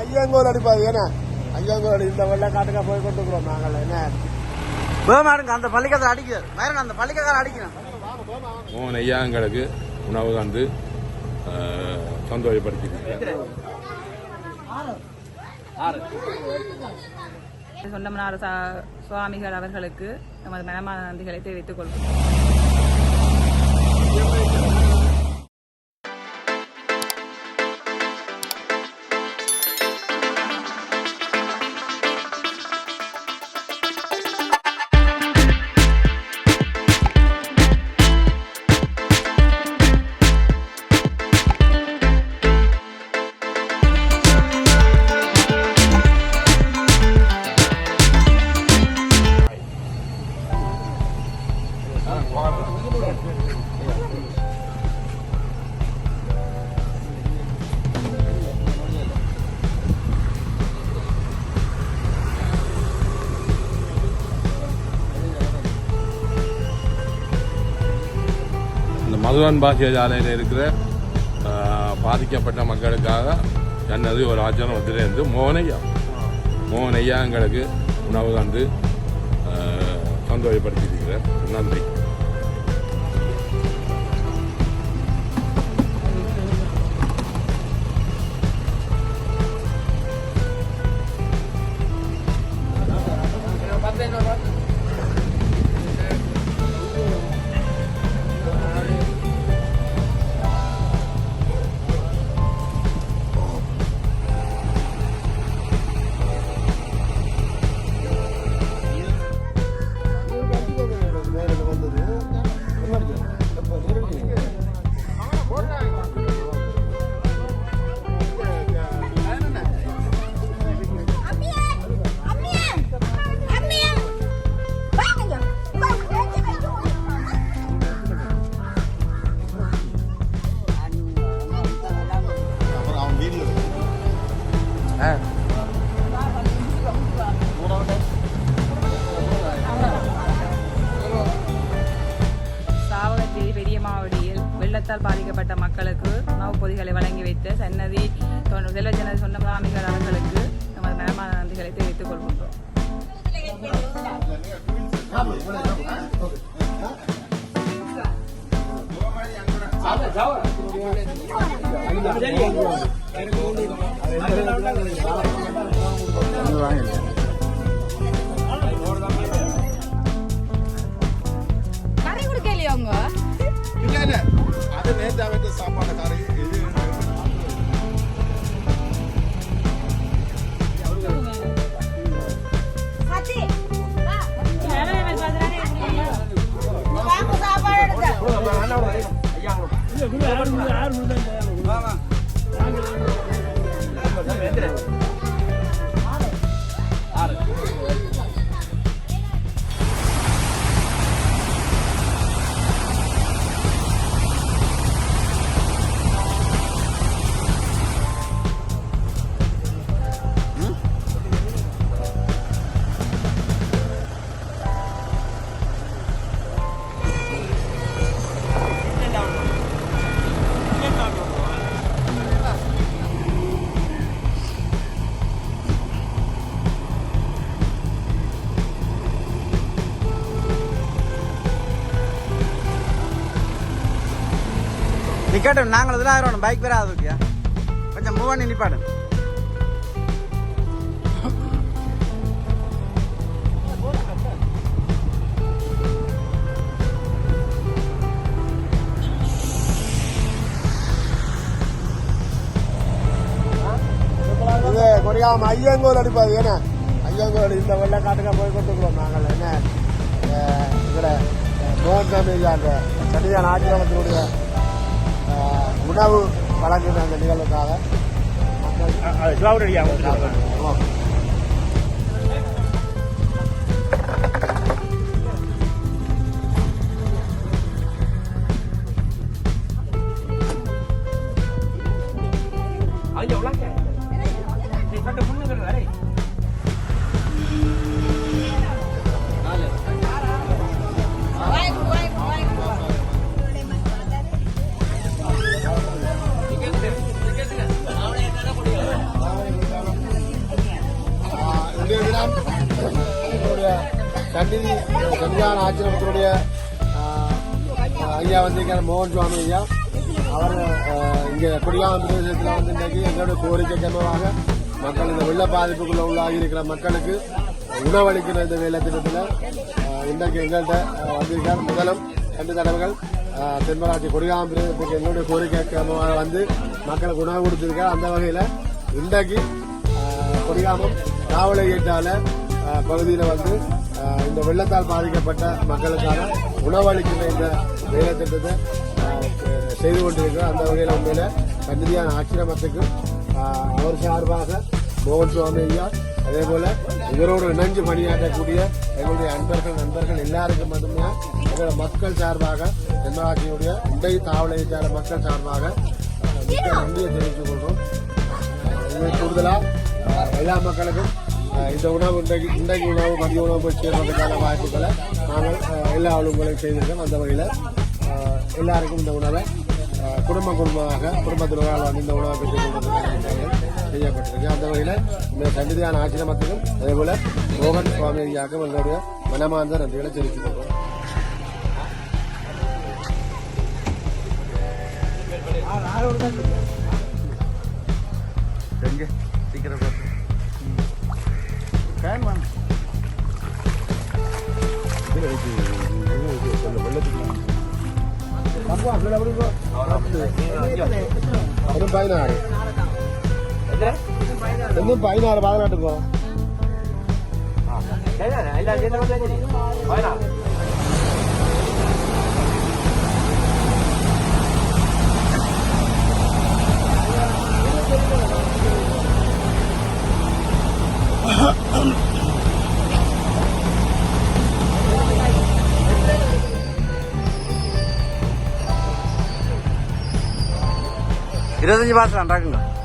ஐயங்கோல் அடிப்பாது ஏன்னா ஐயங்கோல் அடி இந்த வெள்ளக்காட்டுக்கா போய் கொண்டுக்கிறோம் நாங்கள் என்ன அந்த பள்ளிக்கத்தில் அடிக்கிறார் வேறுங்க அந்த பள்ளிக்கார அடிக்கிறேன். மோகன் ஐயாங்களுக்கு உணவு தந்து சந்தோஷப்படுத்தியிருக்கிறார் சொந்தமனார் சுவாமிகள் அவர்களுக்கு நமது மனமான நன்றிகளை தெரிவித்துக் கொள்வோம் இந்த மதுரன் பாசிய சாலையில் இருக்கிற பாதிக்கப்பட்ட மக்களுக்காக என்னது ஒரு ஆச்சரணத்திலிருந்து மோகனையா மோகனையா எங்களுக்கு உணவு தந்து ஆஹ், சந்தோஷப்படுத்தியிருக்கிறார். நன்றி. வெள்ளத்தால் பாதிக்கப்பட்ட மக்களுக்கு உணவுப் பொதிகளை வழங்கி வைத்த சன்னதி தொண்டு- செல்வ ஜனதி சொன்ன சுவாமிகள் அவர்களுக்கு நமது மனமான நன்றிகளை தெரிவித்துக் கொள்கின்றோம். கறி நிக்கட்டும் நாங்கள் இதெல்லாம் ஆயிரம் பைக் வேற ஆகுதுக்கியா கொஞ்சம் மூவ் பண்ணி நிப்பாடு. இது குறையாம ஐயங்கோல் அடிப்பாது ஏன்னா? ஐயங்கோல் அடி இந்த வெள்ளக்காட்டுக்கா போய் கொண்டுக்கிறோம் நாங்கள் என்ன? அஹ், இதுல மோகன் சாமி அந்த சன்னிதான உணவு வழங்குகிற அந்த நிகழ்வுக்காக ở dầu lắc nè தண்ணி ஆசிரமத்தினுடைய ஆச்சிரமத்தினுடைய ஐயா வந்திருக்கார் மோகன் சுவாமி ஐயா. அவர் இங்கே குடியாம பிரதேசத்தில் வந்து இன்றைக்கு எங்களுடைய கோரிக்கை கர்மமாக மக்கள் இந்த வெள்ள பாதிப்புக்குள்ள உள்ளாகி இருக்கிற மக்களுக்கு உணவளிக்கிற இந்த வேலை திட்டத்தில் இன்றைக்கு எங்கள்கிட்ட வந்திருக்கார் முதலும் ரெண்டு தடவைகள் தென்மராட்சி கொடிகாம பிரதேசத்துக்கு எங்களுடைய கோரிக்கை கர்மமாக வந்து மக்களுக்கு உணவு கொடுத்துருக்கார். அந்த வகையில் இன்றைக்கு கொடிகாமம் காவலை ஏற்றால பகுதியில் வந்து இந்த வெள்ளத்தால் பாதிக்கப்பட்ட மக்களுக்கான உணவளிக்கிற இந்த வேலை திட்டத்தை செய்து கொண்டிருக்கிறோம் அந்த வகையில் உண்மையில கண்டியான ஆக்கிரமத்துக்கு அவர் சார்பாக மோகன் சுவாமி ஐயா அதே போல இவரோடு இணைஞ்சு பணியாற்றக்கூடிய எங்களுடைய அன்பர்கள் நண்பர்கள் எல்லாருக்கும் மட்டுமே எங்களோட மக்கள் சார்பாக தென்மராட்சியினுடைய உண்டை தாவலை சார்ந்த மக்கள் சார்பாக நன்றியை தெரிவித்துக் கொள்கிறோம். இதை எல்லா மக்களுக்கும் இந்த உணவு இன்றைக்கு இன்றைக்கு உணவு மதிய உணவு போய் சேர்வதற்கான வாய்ப்புகளை நாங்கள் எல்லா அலுவலகங்களும் செய்திருக்கோம் அந்த வகையில் எல்லாருக்கும் இந்த உணவை குடும்ப குடும்பமாக குடும்பத்தில் வந்து இந்த உணவை பெற்றுக் கொண்டிருக்கிறார்கள் செய்யப்பட்டிருக்கு அந்த வகையில் இந்த சன்னிதியான ஆசிரமத்திலும் அதேபோல் மோகன் சுவாமி ஐயாக்கும் எங்களுடைய மனமார்ந்த நன்றிகளை தெரிவித்துக் கொள்கிறோம் எங்க ஃபேன் வாங்க இன்னும் பதினாறு இன்னும் பதினாறு பதினாட்டுக்கும் 这是你把市场打成的。